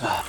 자,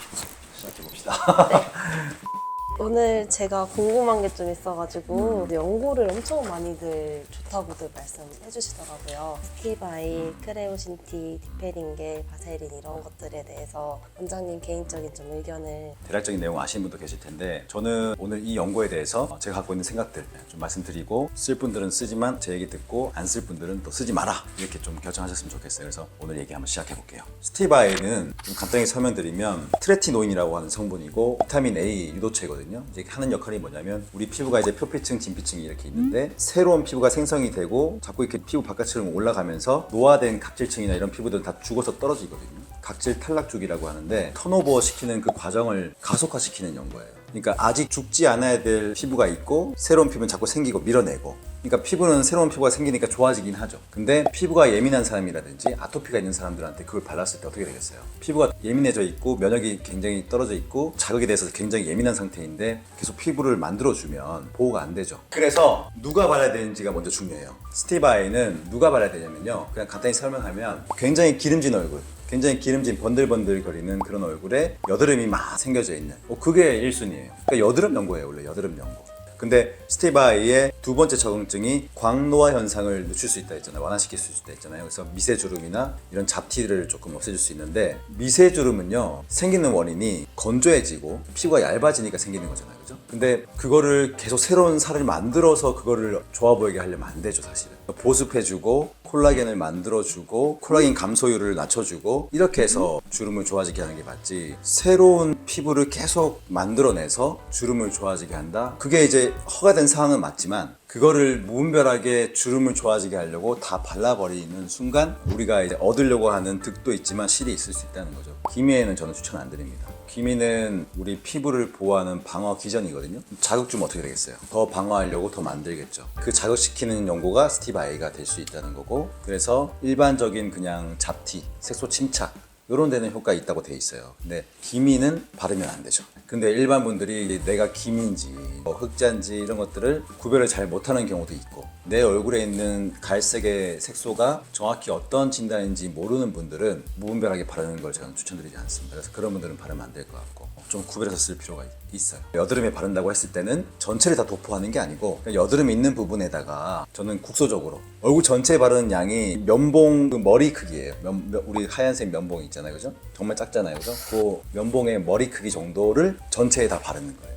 시작해 봅시다. 오늘 제가 궁금한 게 좀 있어가지고 연고를 엄청 많이들 좋다고들 말씀해 주시더라고요. 스티바이, 크레오신티, 디페링겔, 바세린 이런 것들에 대해서 원장님 개인적인 좀 의견을 대략적인 내용 아시는 분도 계실 텐데 저는 오늘 이 연고에 대해서 제가 갖고 있는 생각들 좀 말씀드리고 쓸 분들은 쓰지만 제 얘기 듣고 안 쓸 분들은 또 쓰지 마라 이렇게 좀 결정하셨으면 좋겠어요. 그래서 오늘 얘기 한번 시작해 볼게요. 스티바에는 좀 간단히 설명드리면 트레티노인이라고 하는 성분이고 비타민 A 유도체거든요. 이제 하는 역할이 뭐냐면 우리 피부가 이제 표피층, 진피층이 이렇게 있는데 새로운 피부가 생성이 되고 자꾸 이렇게 피부 바깥으로 올라가면서 노화된 각질층이나 이런 피부들은 다 죽어서 떨어지거든요. 각질 탈락주기라고 하는데 턴오버 시키는 그 과정을 가속화시키는 연고예요. 그러니까 아직 죽지 않아야 될 피부가 있고 새로운 피부는 자꾸 생기고 밀어내고 그러니까 피부는 새로운 피부가 생기니까 좋아지긴 하죠. 근데 피부가 예민한 사람이라든지 아토피가 있는 사람들한테 그걸 발랐을 때 어떻게 되겠어요? 피부가 예민해져 있고 면역이 굉장히 떨어져 있고 자극에 대해서 굉장히 예민한 상태인데 계속 피부를 만들어주면 보호가 안 되죠. 그래서 누가 발라야 되는지가 먼저 중요해요. 스티바에는 누가 발라야 되냐면요. 그냥 간단히 설명하면 굉장히 기름진 얼굴, 굉장히 기름진 번들번들 거리는 그런 얼굴에 여드름이 막 생겨져 있는 어, 그게 1순위예요. 그러니까 여드름 연고예요, 원래 여드름 연고. 근데 스티바이의 두 번째 적응증이 광노화 현상을 늦출 수 있다 했잖아요. 완화시킬 수 있다 했잖아요. 그래서 미세주름이나 이런 잡티를 조금 없애줄 수 있는데 미세주름은요 생기는 원인이 건조해지고 피부가 얇아지니까 생기는 거잖아요. 그죠? 근데 그거를 계속 새로운 살을 만들어서 그거를 좋아 보이게 하려면 안 되죠, 사실은. 보습해주고 콜라겐을 만들어주고 콜라겐 감소율을 낮춰주고 이렇게 해서 주름을 좋아지게 하는 게 맞지. 새로운 피부를 계속 만들어내서 주름을 좋아지게 한다? 그게 이제 허가된 사항은 맞지만 그거를 무분별하게 주름을 좋아지게 하려고 다 발라버리는 순간 우리가 이제 얻으려고 하는 득도 있지만 실이 있을 수 있다는 거죠 기미에는 저는 추천 안 드립니다 기미는 우리 피부를 보호하는 방어 기전이거든요. 자극 주면 어떻게 되겠어요? 더 방어하려고 더 만들겠죠. 그 자극시키는 연고가 스티바이가 될 수 있다는 거고 그래서 일반적인 그냥 잡티, 색소 침착 이런 데는 효과 있다고 돼 있어요. 근데 기미는 바르면 안 되죠. 근데 일반 분들이 내가 기미인지 뭐 흑자인지 이런 것들을 구별을 잘 못하는 경우도 있고 내 얼굴에 있는 갈색의 색소가 정확히 어떤 진단인지 모르는 분들은 무분별하게 바르는 걸 저는 추천드리지 않습니다. 그래서 그런 분들은 바르면 안 될 것 같고 좀 구별해서 쓸 필요가 있- 있어요. 여드름에 바른다고 했을 때는 전체를 다 도포하는 게 아니고 그냥 여드름이 있는 부분에다가 저는 국소적으로 얼굴 전체에 바르는 양이 면봉 그 머리 크기예요. 면- 면- 우리 하얀색 면봉 있잖아요, 그죠? 정말 작잖아요, 그죠? 그 면봉의 머리 크기 정도를 전체에 다 바르는 거예요.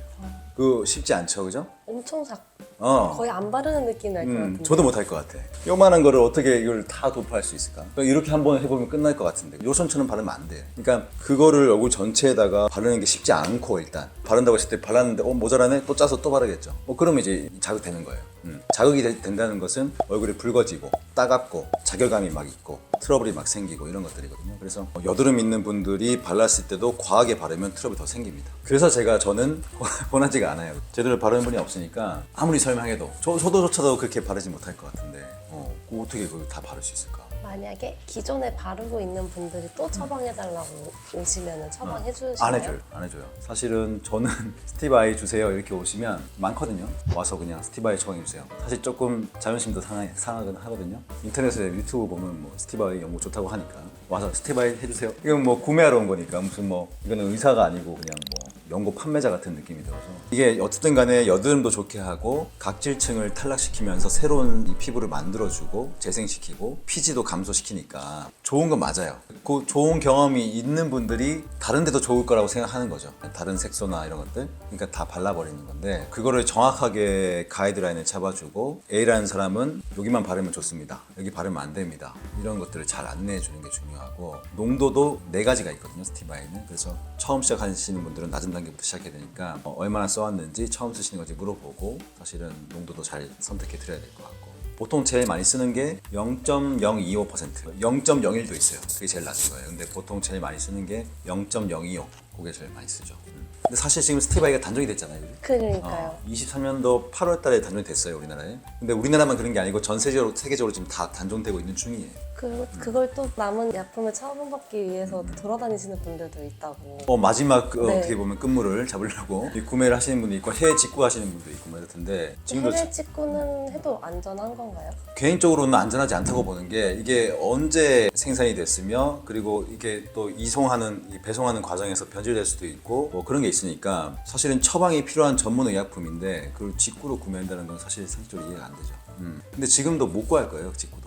그 쉽지 않죠, 그죠? 엄청 작 어. 거의 안 바르는 느낌이 날것 음, 같은데 저도 못할 것 같아. 요만한 거를 어떻게 이걸 다 도포할 수 있을까? 그러니까 이렇게 한번 해보면 끝날 것 같은데 요선처럼 바르면 안 돼. 그러니까 그거를 얼굴 전체에다가 바르는 게 쉽지 않고 일단 바른다고 했을 때 발랐는데 어 모자라네 또 짜서 또 바르겠죠. 뭐 그러면 이제 자극되는 거예요. 음. 자극이 되- 된다는 것은 얼굴이 붉어지고 따갑고 자결감이 막 있고 트러블이 막 생기고 이런 것들이거든요. 그래서 여드름 있는 분들이 발랐을 때도 과하게 바르면 트러블이 더 생깁니다. 그래서 제가 저는 권하지가 않아요. 제대로 바르는 분이 없으니까 아무리 설명해도 저, 저도조차도 그렇게 바르지 못할 것 같은데 어, 그거 어떻게 그걸 다 바를 수 있을까? 만약에 기존에 바르고 있는 분들이 또 처방해달라고 오시면 처방해 주시나요? 안 해줘요. 안 해줘요. 사실은 저는 스티브 아이 주세요 이렇게 오시면 많거든요. 와서 그냥 스티브 아이 처방해 주세요. 사실 조금 자존심도 상하, 상하긴 하거든요. 인터넷에 유튜브 보면 뭐 스티브 아이 연구 좋다고 하니까 와서 스티브 아이 해주세요. 이건 뭐 구매하러 온 거니까 무슨 뭐 이거는 의사가 아니고 그냥 뭐 연고 판매자 같은 느낌이 들어서 이게 어쨌든 간에 여드름도 좋게 하고 각질층을 탈락시키면서 새로운 이 피부를 만들어주고 재생시키고 피지도 감소시키니까 좋은 건 맞아요. 그 좋은 경험이 있는 분들이 다른 데도 좋을 거라고 생각하는 거죠. 다른 색소나 이런 것들. 그러니까 다 발라버리는 건데 그거를 정확하게 가이드라인을 잡아주고 A라는 사람은 여기만 바르면 좋습니다. 여기 바르면 안 됩니다. 이런 것들을 잘 안내해 주는 게 중요하고 농도도 네 가지가 있거든요. 스티바이는. 그래서 처음 시작하시는 분들은 낮은 단계부터 시작해야 되니까 어, 얼마나 써왔는지 처음 쓰시는 건지 물어보고 사실은 농도도 잘 선택해 드려야 될 것 같고. 보통 제일 많이 쓰는 게 0.025% 0.01도 있어요. 그게 제일 낮은 거예요. 근데 보통 제일 많이 쓰는 게 0.025 그게 제일 많이 쓰죠 음. 근데 사실 지금 스티바이가 단종이 됐잖아요 그죠? 그러니까요. 어, 23년도 8월 달에 단종이 됐어요 우리나라에 근데 우리나라만 그런 게 아니고 전 세계적으로, 세계적으로 지금 다 단종되고 있는 중이에요 그, 그걸 또 남은 약품을 처방받기 위해서 돌아다니시는 분들도 있다고. 어, 마지막 그, 네. 어떻게 보면 끝물을 잡으려고 이 구매를 하시는 분도 있고 해외 직구 하시는 분도 있고 뭐 이렇던데 지금도 해외 직구는 해도 안전한 건가요? 개인적으로는 안전하지 않다고 보는 게 이게 언제 생산이 됐으며 그리고 이게 또 이송하는 이 배송하는 과정에서 변이 저질될 수도 있고 뭐 그런 게 있으니까 사실은 처방이 필요한 전문 의약품인데 그걸 직구로 구매한다는 건 사실 상식적으로 이해가 안 되죠. 음. 근데 지금도 못 구할 거예요, 직구도.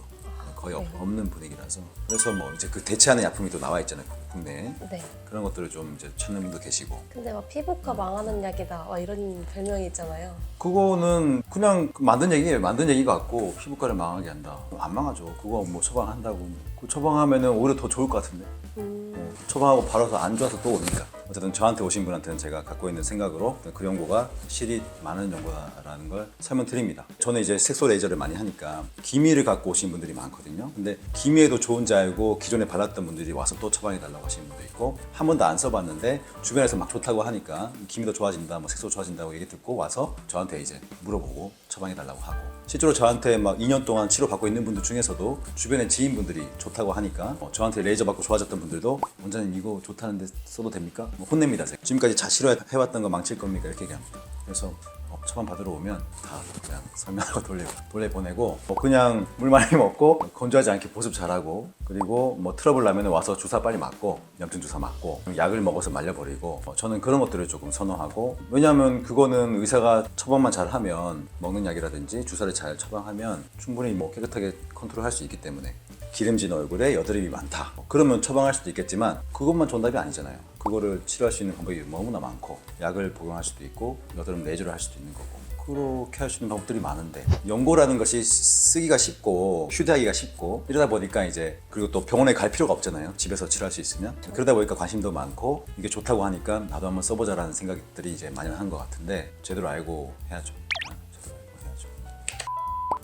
거의 없- 없는 분위기라서. 그래서 뭐 이제 그 대체하는 약품이 또 나와 있잖아요, 국내에. 네. 그런 것들을 좀 이제 찾는 분도 계시고. 근데 막 피부과 망하는 약이다 와 이런 별명이 있잖아요. 그거는 그냥 만든 얘기예요. 만든 얘기 같고 피부과를 망하게 한다. 안 망하죠. 그거 뭐 처방한다고. 그 처방하면은 오히려 더 좋을 것 같은데. 어, 처방하고 바로서 안 좋아서 또 오니까. 어쨌든 저한테 오신 분한테는 제가 갖고 있는 생각으로 그 연고가 실이 많은 연고다라는 걸 설명드립니다. 저는 이제 색소 레이저를 많이 하니까 기미를 갖고 오신 분들이 많거든요. 근데 기미에도 좋은지 알고 기존에 발랐던 분들이 와서 또 처방해 달라고 하시는 분도 있고 한 번도 안 써봤는데 주변에서 막 좋다고 하니까 기미도 좋아진다, 뭐 색소 좋아진다고 얘기 듣고 와서 저한테 이제 물어보고 처방해 달라고 하고 실제로 저한테 막 2년 동안 치료 받고 있는 분들 중에서도 주변에 지인분들이 좋다고 하니까 어, 저한테 레이저 받고 좋아졌던 분들도 원장님 이거 좋다는데 써도 됩니까? 뭐 혼냅니다. 제가. 지금까지 자시로 해왔던 거 망칠 겁니까? 이렇게 얘기합니다. 그래서 어, 처방 받으러 오면 다 그냥 설명하고 돌려 돌려 보내고 뭐 그냥 물 많이 먹고 건조하지 않게 보습 잘하고 그리고 뭐 트러블 나면 와서 주사 빨리 맞고 염증 주사 맞고 약을 먹어서 말려버리고 어, 저는 그런 것들을 조금 선호하고 왜냐하면 그거는 의사가 처방만 잘하면 먹는 약이라든지 주사를 잘 처방하면 충분히 뭐 깨끗하게 컨트롤할 수 있기 때문에 기름진 얼굴에 여드름이 많다. 뭐 그러면 처방할 수도 있겠지만 그것만 정답이 아니잖아요. 그거를 치료할 수 있는 방법이 너무나 많고 약을 복용할 수도 있고 여드름 내조를 할 수도 있는 거고 그렇게 할 수 있는 방법들이 많은데 연고라는 것이 쓰기가 쉽고 휴대하기가 쉽고 이러다 보니까 이제 그리고 또 병원에 갈 필요가 없잖아요 집에서 치료할 수 있으면 그러다 보니까 관심도 많고 이게 좋다고 하니까 나도 한번 써보자라는 생각들이 이제 만연한 것 같은데 제대로 알고 해야죠 아, 제대로 알고 해야죠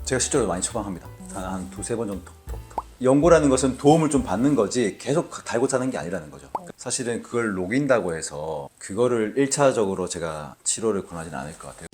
제가 실제로 많이 처방합니다. 한, 한 두세 번 정도. 연고라는 것은 도움을 좀 받는 거지 계속 달고 사는 게 아니라는 거죠. 사실은 그걸 녹인다고 해서 그거를 1차적으로 제가 치료를 권하지는 않을 것 같아요.